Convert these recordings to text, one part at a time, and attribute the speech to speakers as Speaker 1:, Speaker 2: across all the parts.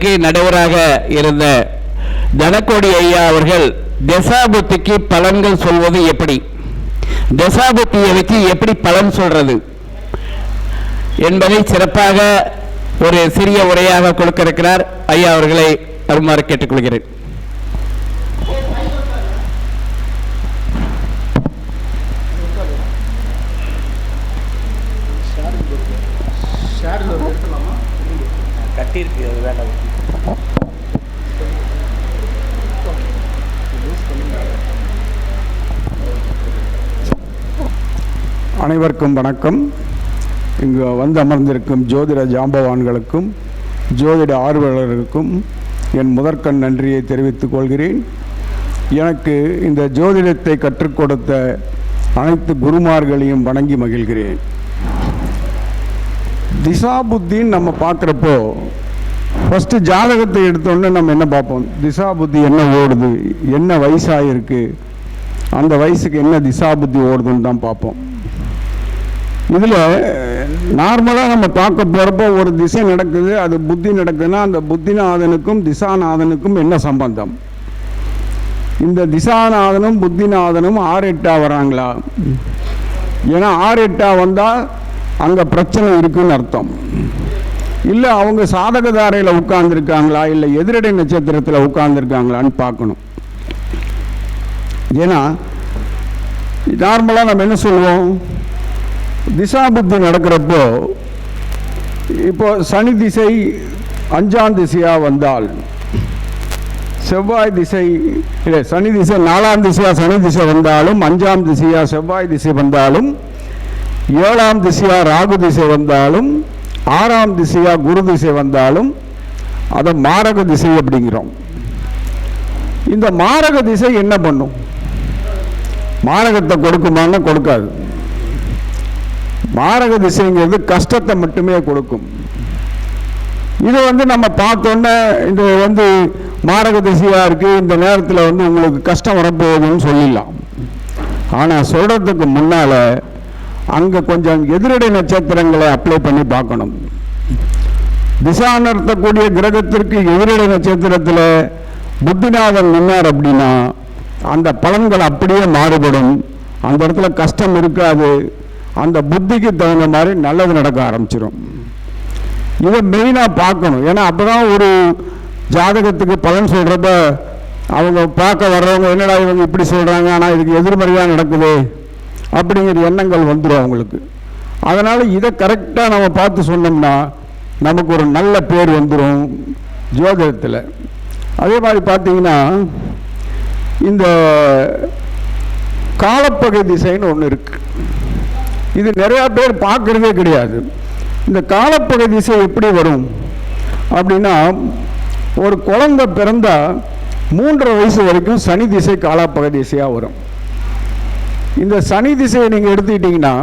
Speaker 1: அவர்களுக்கு நடுவராக இருந்த தனக்கோடி ஐயா அவர்கள் தசாபுத்திக்கு பலன்கள் சொல்வது எப்படி? தசாபுத்தியை வச்சு எப்படி பலன் சொல்றது? என்பதை சிறப்பாக ஒரு சிறிய உரையாக கொடுக்க இருக்கிறார் ஐயா அவர்களை வருமாறு கேட்டுக்கொள்கிறேன்.
Speaker 2: அனைவருக்கும் வணக்கம். இங்கு வந்து அமர்ந்திருக்கும் ஜோதிட ஜாம்பவான்களுக்கும் ஜோதிட ஆர்வலர்களுக்கும் என் முதற்கண் நன்றியை தெரிவித்துக் கொள்கிறேன். எனக்கு இந்த ஜோதிடத்தை கற்றுக் கொடுத்த அனைத்து குருமார்களையும் வணங்கி மகிழ்கிறேன். திசா புத்தின்னு நம்ம பார்க்குறப்போ ஃபஸ்ட்டு ஜாதகத்தை எடுத்தோன்னே நம்ம என்ன பார்ப்போம்? திசா புத்தி என்ன ஓடுது? என்ன வயசாக இருக்குது அந்த வயசுக்கு என்ன திசா புத்தி ஓடுதுன்னு தான் பார்ப்போம். இதில் நார்மலாக நம்ம பார்க்க போகிறப்போ ஒரு திசை நடக்குது அது புத்தி நடக்குதுன்னா அந்த புத்திநாதனுக்கும் திசாநாதனுக்கும் என்ன சம்பந்தம்? இந்த திசாநாதனும் புத்திநாதனும் ஆறு எட்டா வராங்களா? ஏன்னா ஆறு எட்டா வந்தால் அங்கே பிரச்சனை இருக்குன்னு அர்த்தம். இல்லை அவங்க சாதகதாரையில் உட்கார்ந்துருக்காங்களா? இல்லை எதிரடை நட்சத்திரத்தில் உட்கார்ந்துருக்காங்களான்னு பார்க்கணும். ஏன்னா நார்மலாக நம்ம என்ன சொல்லுவோம்? திசா புத்தி நடக்கிறப்போ இப்போ சனி திசை அஞ்சாம் திசையாக வந்தால் செவ்வாய் திசை இல்லை சனி திசை நாலாம் திசையாக சனி திசை வந்தாலும் அஞ்சாம் திசையாக செவ்வாய் திசை வந்தாலும் ஏழாம் திசையாக ராகு திசை வந்தாலும் ஆறாம் திசையாக குரு திசை வந்தாலும் அதை மாரக திசை அப்படிங்கிறோம். இந்த மாரக திசை என்ன பண்ணும்? மாரகத்தை கொடுக்குமான்னு கொடுக்காது. மாரக திசைங்கிறது கஷ்டத்தை மட்டுமே கொடுக்கும். இது வந்து நம்ம பார்த்தோன்னே இது வந்து மாரக திசையாக இருக்குது இந்த நேரத்தில் வந்து உங்களுக்கு கஷ்டம் வரப்போகுதுன்னு சொல்லிடலாம். ஆனால் சொல்கிறதுக்கு முன்னால் அங்கே கொஞ்சம் எதிரடை நட்சத்திரங்களை அப்ளை பண்ணி பார்க்கணும். திசா நடத்தக்கூடிய கிரகத்திற்கு எதிரடை நட்சத்திரத்தில் புத்திநாதன் நின்னார் அப்படின்னா அந்த பலன்கள் அப்படியே மாறுபடும். அந்த இடத்துல கஷ்டம் இருக்காது. அந்த புத்திக்கு தகுந்த மாதிரி நல்லது நடக்க ஆரம்பிச்சிடும் இதை மெயினாக பார்க்கணும். ஏன்னா அப்போ தான் ஒரு ஜாதகத்துக்கு பலன் சொல்கிறப்ப அவங்க பார்க்க வர்றவங்க என்னடா இவங்க இப்படி சொல்கிறாங்க ஆனால் இதுக்கு எதிர்மறையாக நடக்குது. அப்படிங்கிற எண்ணங்கள் வந்துடும் அவங்களுக்கு. அதனால் இதை கரெக்டாக நம்ம பார்த்து சொன்னோம்னா நமக்கு ஒரு நல்ல பேர் வந்துடும் ஜோதிடத்தில். அதே மாதிரி பார்த்தீங்கன்னா இந்த காலப்பகை திசைன்னு ஒன்று இருக்குது இது நிறையா பேர் பார்க்குறதே கிடையாது. இந்த காலப்பகை திசை எப்படி வரும்? அப்படின்னா ஒரு குழந்தை பிறந்தால் மூன்றரை வயசு வரைக்கும் சனி திசை காலப்பகை திசையாக வரும். இந்த சனி திசையை நீங்கள் எடுத்துக்கிட்டிங்கன்னா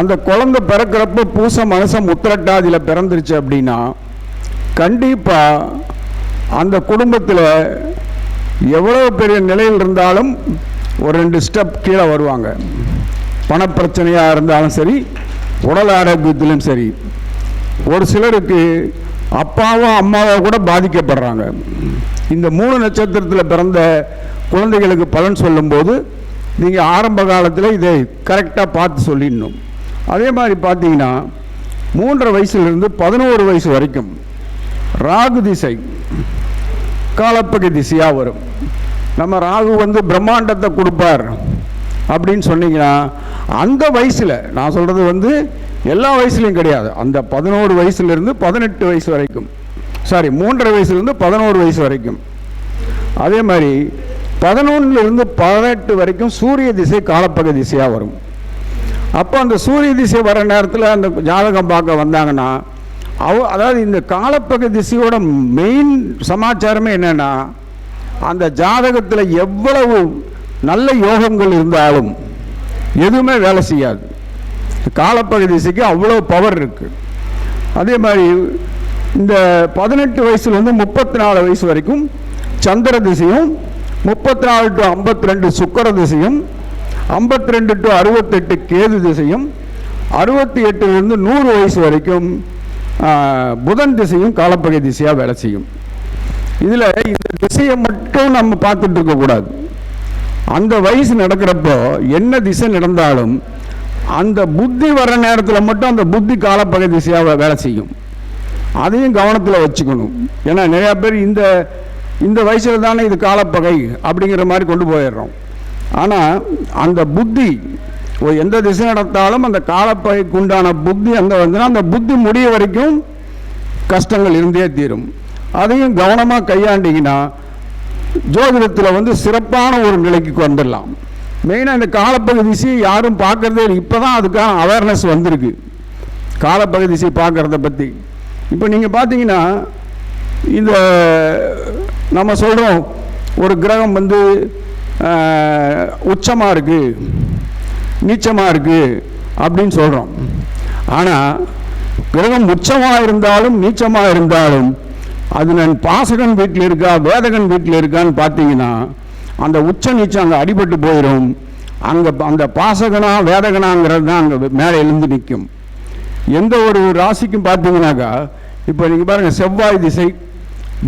Speaker 2: அந்த குழந்தை பிறக்கிறப்ப பூச மனசம் உத்திரட்டாதியில் பிறந்துருச்சு அப்படின்னா கண்டிப்பாக அந்த குடும்பத்தில் எவ்வளோ பெரிய நிலையில் இருந்தாலும் ஒரு ரெண்டு ஸ்டெப் கீழே வருவாங்க. பணப்பிரச்சனையாக இருந்தாலும் சரி உடல் ஆரோக்கியத்திலும் சரி ஒரு சிலருக்கு அப்பாவும் அம்மாவும் கூட பாதிக்கப்படுறாங்க. இந்த மூணு நட்சத்திரத்தில் பிறந்த குழந்தைகளுக்கு பலன் சொல்லும்போது நீங்கள் ஆரம்ப காலத்தில் இதை கரெக்டாக பார்த்து சொல்லிடணும். அதே மாதிரி பார்த்தீங்கன்னா மூன்றரை வயசுலேருந்து பதினோரு வயசு வரைக்கும் ராகு திசை காலப்பகை திசையாக வரும். நம்ம ராகு வந்து பிரம்மாண்டத்தை கொடுப்பார். அப்படின்னு சொன்னீங்கன்னா அந்த வயசில் நான் சொல்கிறது வந்து எல்லா வயசுலையும் கிடையாது. அந்த பதினோரு வயசுலேருந்து பதினெட்டு வயசு வரைக்கும். சாரி மூன்றரை வயசுலேருந்து பதினோரு வயசு வரைக்கும். அதே மாதிரி பதினொன்றுலேருந்து பதினெட்டு வரைக்கும் சூரிய திசை காலப்பக திசையாக வரும். அப்போ அந்த சூரிய திசை வர நேரத்தில் அந்த ஜாதகம் பார்க்க வந்தாங்கன்னா அவ அதாவது இந்த காலப்பக திசையோட மெயின் சமாச்சாரமே என்னென்னா அந்த ஜாதகத்தில் எவ்வளவு நல்ல யோகங்கள் இருந்தாலும் எதுவுமே வேலை செய்யாது. காலப்பக திசைக்கு அவ்வளோ பவர் இருக்குது அதே மாதிரி இந்த பதினெட்டு வயசுலேருந்து முப்பத்தி நாலு வயசு வரைக்கும் சந்திர திசையும் முப்பத்தி நாலு டு ஐம்பத்தி ரெண்டு சுக்கர திசையும் ஐம்பத்தி ரெண்டு டு அறுபத்தெட்டு கேது திசையும் அறுபத்தி எட்டுலேருந்து நூறு வயசு வரைக்கும் புதன் திசையும் காலப்பகை திசையாக வேலை செய்யும். இதில் இந்த திசையை மட்டும் நம்ம பார்த்துட்டு இருக்கக்கூடாது. அந்த வயசு நடக்கிறப்போ என்ன திசை நடந்தாலும் அந்த புத்தி வர்ற நேரத்தில் மட்டும் அந்த புத்தி காலப்பகை திசையாக வேலை செய்யும். அதையும் கவனத்தில் வச்சுக்கணும். ஏன்னா நிறையா பேர் இந்த இந்த வயசில் தானே இது காலப்பகை அப்படிங்கிற மாதிரி கொண்டு போயிடுறோம். ஆனால் அந்த புத்தி எந்த திசை நடத்தாலும் அந்த காலப்பகைக்கு உண்டான புத்தி அந்த வந்துன்னா அந்த புத்தி முடிய வரைக்கும் கஷ்டங்கள் இருந்தே தீரும். அதையும் கவனமாக கையாண்டிங்கன்னா ஜோதிடத்தில் வந்து சிறப்பான ஒரு நிலைக்கு வந்துடலாம். மெயினாக இந்த காலப்பகுதி யாரும் பார்க்கறதே இல்லை. இப்போ தான் அதுக்கான அவேர்னஸ் வந்திருக்கு. காலப்பகுதி பார்க்குறத பற்றி இப்போ நீங்கள் பார்த்தீங்கன்னா இந்த நம்ம சொல்கிறோம் ஒரு கிரகம் வந்து உச்சமாக இருக்குது நீச்சமாக இருக்குது அப்படின்னு சொல்கிறோம் ஆனால் கிரகம் உச்சமாக இருந்தாலும் நீச்சமாக இருந்தாலும் அது நான் பாசகன் வீட்டில் இருக்கா வேதகன் வீட்டில் இருக்கான்னு பார்த்தீங்கன்னா அந்த உச்ச நீச்சம் அங்கே அடிபட்டு போயிடும் அங்கே அந்த பாசகனா வேதகனாங்கிறது தான் அங்கே மேலே எழுந்து நிற்கும். எந்த ஒரு ராசிக்கும் பார்த்தீங்கன்னாக்கா இப்போ நீங்கள் பாருங்கள் செவ்வாய் திசை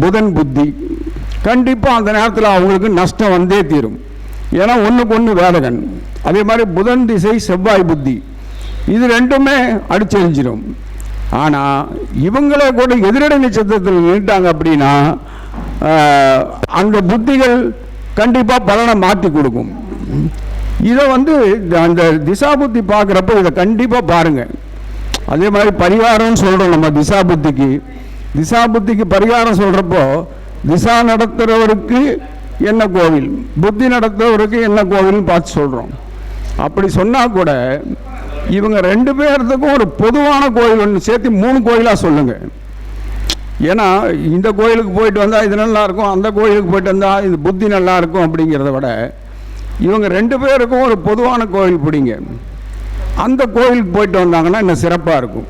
Speaker 2: புதன் புத்தி கண்டிப்பாக அந்த நேரத்தில் அவங்களுக்கு நஷ்டம் வந்தே தீரும். ஏன்னா ஒன்றுக்கு ஒன்று வேதகன். அதே மாதிரி புதன் திசை செவ்வாய் புத்தி. இது ரெண்டுமே அடிச்செறிஞ்சிடும் ஆனால் இவங்களே கூட எதிரடை நட்சத்திரத்தில் நின்றுட்டாங்க அப்படின்னா அந்த புத்திகள் கண்டிப்பாக பலனை மாற்றி கொடுக்கும். இதை வந்து இந்த- அந்த திசா புத்தி பார்க்குறப்ப இதை கண்டிப்பாக பாருங்கள் அதே மாதிரி பரிகாரம்னு சொல்கிறோம் நம்ம திசா புத்திக்கு திசா புத்திக்கு பரிகாரம் சொல்கிறப்போ திசா நடத்துகிறவருக்கு என்ன கோவில்? புத்தி நடத்துகிறவருக்கு என்ன கோவில்னு பார்த்து சொல்கிறோம் அப்படி சொன்னால் கூட இவங்க ரெண்டு பேர்த்துக்கும் ஒரு பொதுவான கோயில் ஒன்று சேர்த்து மூணு கோயிலாக சொல்லுங்கள் ஏன்னா இந்த கோயிலுக்கு போயிட்டு வந்தால் இது நல்லா இருக்கும் அந்த கோயிலுக்கு போயிட்டு வந்தால் இது புத்தி நல்லா இருக்கும் அப்படிங்கிறத விட இவங்க ரெண்டு பேருக்கும் ஒரு பொதுவான கோயில் பிடிங்க. அந்த கோயிலுக்கு போயிட்டு வந்தாங்கன்னா இன்னும் சிறப்பாக இருக்கும்.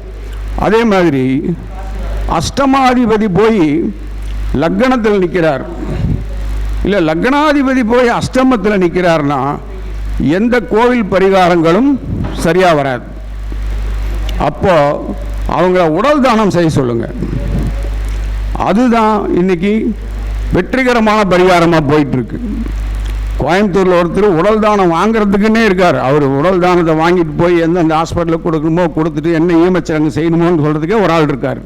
Speaker 2: அதே மாதிரி அஷ்டமாதிபதி போய் லக்கணத்தில் நிற்கிறார் இல்லை லக்னாதிபதி போய் அஷ்டமத்தில் நிற்கிறார்னா எந்த கோவில் பரிகாரங்களும் சரியாக வராது. அப்போ அவங்கள உடல் தானம் செய்ய சொல்லுங்கள் அதுதான் இன்றைக்கி வெற்றிகரமான பரிகாரமாக போயிட்டுருக்கு. கோயம்புத்தூரில் ஒருத்தர் உடல் தானம் வாங்குறதுக்குன்னே இருக்கார். அவர் உடல் தானத்தை வாங்கிட்டு போய் எந்தெந்த ஹாஸ்பிட்டலுக்கு கொடுக்கணுமோ கொடுத்துட்டு என்ன ஈமச்சடங்கு செய்யணுமோன்னு சொல்கிறதுக்கே ஒரு ஆள் இருக்கார்.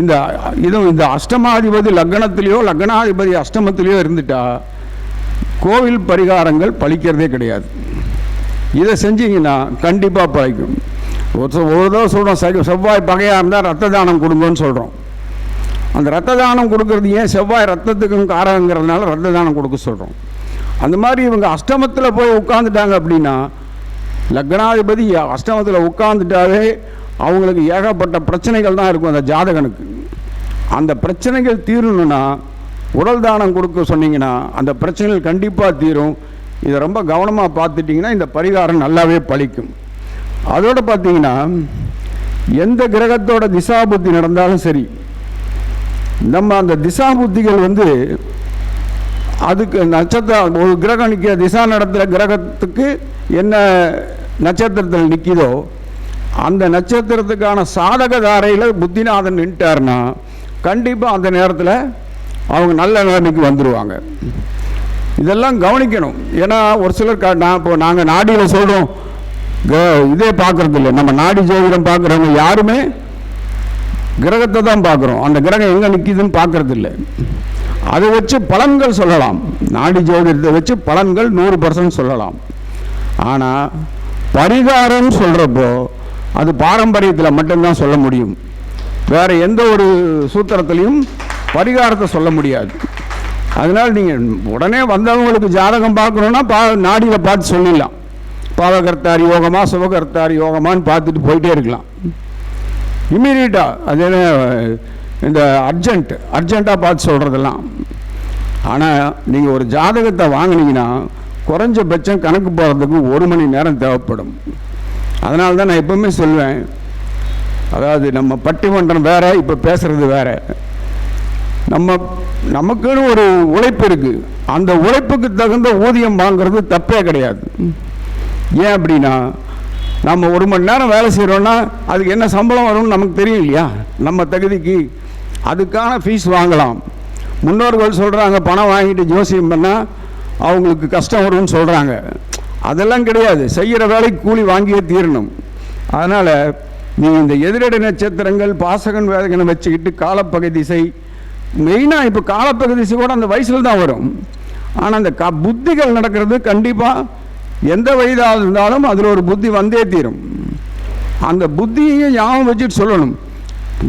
Speaker 2: இந்த இதுவும் இந்த அஷ்டமாதிபதி லக்னத்திலேயோ லக்னாதிபதி அஷ்டமத்திலேயோ இருந்துட்டா கோவில் பரிகாரங்கள் பழிக்கிறதே கிடையாது. இதை செஞ்சீங்கன்னா கண்டிப்பாக பழைக்கும் ஒருத்தர் ஒரு தடவை சொல்கிறோம் சரி செவ்வாய் பகையாக இருந்தால் ரத்த தானம் கொடுங்கன்னு சொல்கிறோம் அந்த ரத்த தானம் கொடுக்கறது ஏன் செவ்வாய் ரத்தத்துக்கும் காரங்கிறதுனால ரத்த தானம் கொடுக்க சொல்கிறோம் அந்த மாதிரி இவங்க அஷ்டமத்தில் போய் உட்காந்துட்டாங்க அப்படின்னா லக்னாதிபதி அஷ்டமத்தில் உட்காந்துட்டாவே அவங்களுக்கு ஏகப்பட்ட பிரச்சனைகள் தான் இருக்கும் அந்த ஜாதகனுக்கு. அந்த பிரச்சனைகள் தீரணும்னா உடல் தானம் கொடுக்க சொன்னீங்கன்னா அந்த பிரச்சனைகள் கண்டிப்பாக தீரும். இதை ரொம்ப கவனமாக பார்த்துட்டிங்கன்னா இந்த பரிகாரம் நல்லாவே பழிக்கும். அதோடு பார்த்தீங்கன்னா எந்த கிரகத்தோட திசாபுத்தி நடந்தாலும் சரி நம்ம அந்த திசா புத்திகள் வந்து அதுக்கு நட்சத்திரம் ஒரு கிரகம் நிற்க திசா நடத்துகிற கிரகத்துக்கு என்ன நட்சத்திரத்தில் நிற்கிதோ அந்த நட்சத்திரத்துக்கான சாதக தாரையில் புத்திநாதன் நின்ட்டார்னா கண்டிப்பாக அந்த நேரத்தில் அவங்க நல்ல நிலைமைக்கு வந்துடுவாங்க இதெல்லாம் கவனிக்கணும். ஏன்னா ஒரு சிலர் நான் இப்போ நாங்கள் நாடியில் சொல்கிறோம் இதே பார்க்கறது இல்லை. நம்ம நாடி ஜோதிடம் பார்க்குறவங்க யாருமே கிரகத்தை தான் பார்க்குறோம் அந்த கிரகம் எங்கே நிற்கிதுன்னு பார்க்கறது இல்லை. அதை வச்சு பலன்கள் சொல்லலாம். நாடி ஜோதிடத்தை வச்சு பலன்கள் நூறு பர்சன்ட் சொல்லலாம். ஆனால் பரிகாரம் சொல்கிறப்போ அது பாரம்பரியத்தில் மட்டும்தான் சொல்ல முடியும். வேறு எந்த ஒரு சூத்திரத்திலையும் பரிகாரத்தை சொல்ல முடியாது. அதனால் நீங்கள் உடனே வந்தவங்களுக்கு ஜாதகம் பார்க்கணுன்னா பா நாடியில் பார்த்து சொல்லிடலாம். பாவகர்த்தார் யோகமா சுபகர்த்தார் யோகமான்னு பார்த்துட்டு போயிட்டே இருக்கலாம். இம்மீடியட்டாக அது இந்த அர்ஜென்ட் அர்ஜெண்ட்டாக பார்த்து சொல்கிறதெல்லாம் ஆனால் நீங்கள் ஒரு ஜாதகத்தை வாங்குனீங்கன்னா குறைஞ்சபட்சம் கணக்கு போகிறதுக்கு ஒரு மணி நேரம் தேவைப்படும். அதனால தான் நான் எப்பவுமே சொல்வேன் அதாவது நம்ம பட்டிமன்றம் வேறு இப்போ பேசுறது வேற. நம்ம நமக்குன்னு ஒரு உழைப்பு இருக்குது அந்த உழைப்புக்கு தகுந்த ஊதியம் வாங்குறது தப்பே கிடையாது. ஏன் அப்படின்னா நம்ம ஒரு மணி நேரம் வேலை செய்கிறோன்னா அதுக்கு என்ன சம்பளம் வரும்னு நமக்கு தெரியும் இல்லையா? நம்ம தகுதிக்கு அதுக்கான ஃபீஸ் வாங்கலாம். முன்னோர்கள் சொல்கிறாங்க பணம் வாங்கிட்டு ஜோசியம் பண்ணால் அவங்களுக்கு கஷ்டம் வரும்னு சொல்கிறாங்க அதெல்லாம் கிடையாது. செய்கிற வேலைக்கு கூலி வாங்கியே தீரணும். அதனால் நீங்கள் இந்த எதிரடை நட்சத்திரங்கள் பாசகன் வேதகனை வச்சுக்கிட்டு காலப்பகை திசை மெயினாக இப்போ காலப்பகுதிசி கூட அந்த வயசில் தான் வரும். ஆனால் அந்த க புத்திகள் நடக்கிறது கண்டிப்பாக எந்த வயதாக இருந்தாலும் அதில் ஒரு புத்தி வந்தே தீரும். அந்த புத்தியையும் ஞாபகம் வச்சுட்டு சொல்லணும்.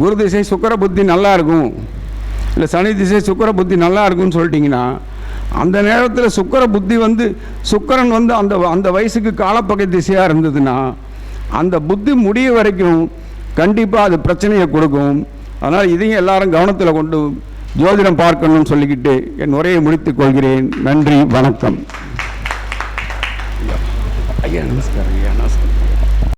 Speaker 2: குரு திசை சுக்கர புத்தி நல்லா இருக்கும். இல்லை சனி திசை சுக்கர புத்தி நல்லா இருக்கும்னு சொல்லிட்டிங்கன்னா அந்த நேரத்தில் சுக்கர புத்தி வந்து சுக்கரன் வந்து அந்த அந்த வயசுக்கு காலப்பகை திசையாக இருந்ததுன்னா அந்த புத்தி முடிய வரைக்கும் கண்டிப்பாக அது பிரச்சனையை கொடுக்கும். அதனால் இதையும் எல்லாரும் கவனத்தில் கொண்டு ஜோதிடம் பார்க்கணும்னு சொல்லிக்கிட்டு என் உரையை முடித்துக் கொள்கிறேன். நன்றி வணக்கம். ஐயா நமஸ்காரம் ஐயா.